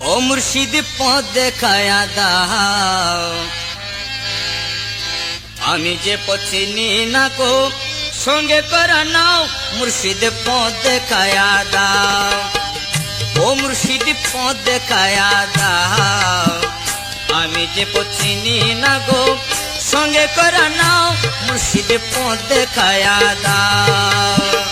ও মুর্শিদ পথ দেখায়া দাও। আমি যে পছিনি না গো সঙ্গে করা নাও, মুর্শিদ পথ দেখায়া দাও। ও মুর্শিদ পথ দেখায়া দাও। আমি যে পছিনি না গো সঙ্গে করা নাও, মুর্শিদ পথ দেখায়া দাও।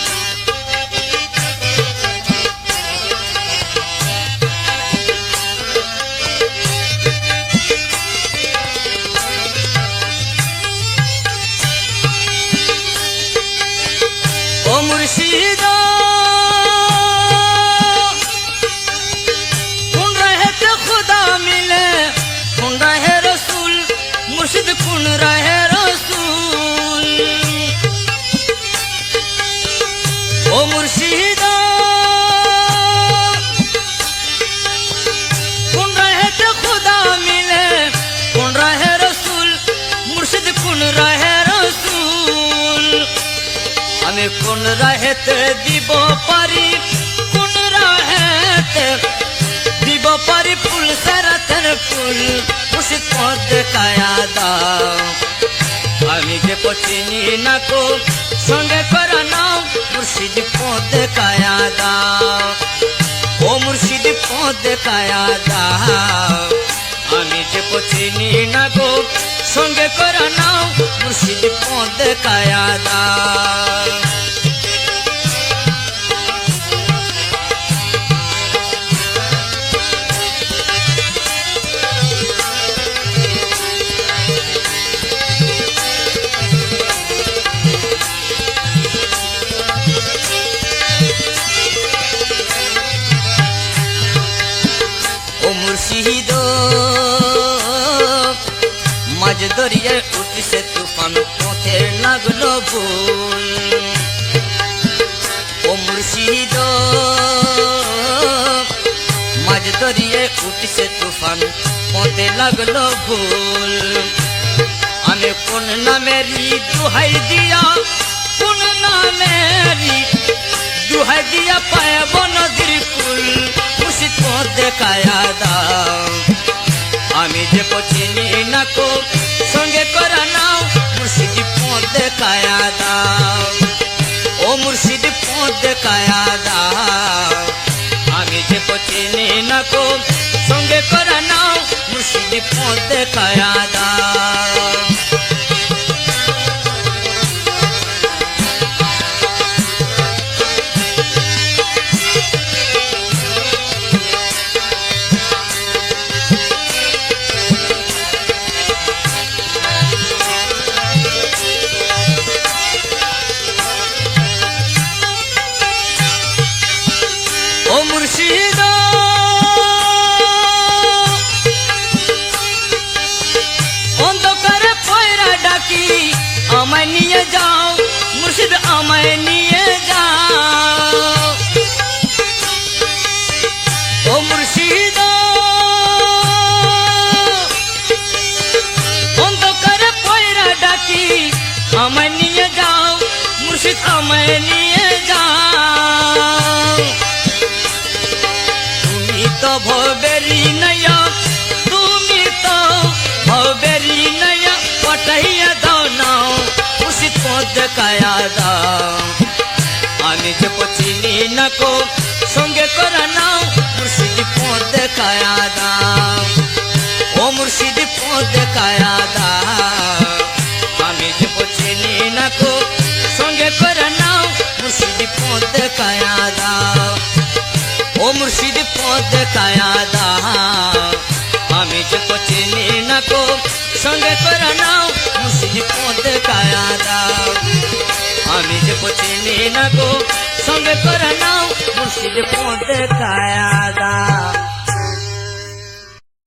আমি কোন রাহেতে দিব পারি কোন রাহেতে দিব পারি ফুল সারাতের ফুল খুশি পথ দেখায়া দাও আমি যে পচিনি না কো সঙ্গে করা নাও মুর্শিদ পথ দেখায়া দাও ও মুর্শিদ পথ দেখায়া দাও আমি যে পচিনি না গো সঙ্গে করা নাও মুর্শিদ পথ দেখায়া দাও দরিয়ায় উঠিছে তুফান পথে লাগল ভুল ও মুর্শিদ, মাঝ দরিয়ায় উঠিছে তুফান, পথে লাগল ভুল আমি কোন নামেরই দুহাই দিয়া, কোন নামেরই দুহাই দিয়া পায়ব নদীর কুল খুশি তো দেখায়া আমি যে পচিনি না কো সঙ্গে করা নাও মুর্শিদি পথ দেখায়া দাও ও মুর্শিদি পথ দেখায়া দাও আমি যে পচিনি না কো সঙ্গে করা নাও মুর্শিদি পথ দেখায়া নিয়ে যাও। ও মুর্শিদ। অন্ধকারে পয়রা ডাকি, আমায় নিয়ে যাও। মুর্শিদ, আমায় নিয়ে যাও। তুমি তো ভবেরি নয়া তুমি তো ভবেরি নয়া পটাইয়া দাও নাও খুশি তো দেখায়া দাও। পচিনি না কো সঙ্গে করা নাও মুর্শিদ পথ দেখায়া দাও ও মুর্শিদ পথ দেখায়া দাও আমি যে পচিনি না কো সঙ্গে করা নাও মুর্শিদ পথ দেখায়া দাও ও মুর্শিদ পথ দেখায়া দাও আমি যে পচিনি না কো সঙ্গে করে নাও মুর্শিদ পথ দেখায়া দাও আমি যে পচিনি না করে নাও মুর্শিদ পথ দেখায়া দাও।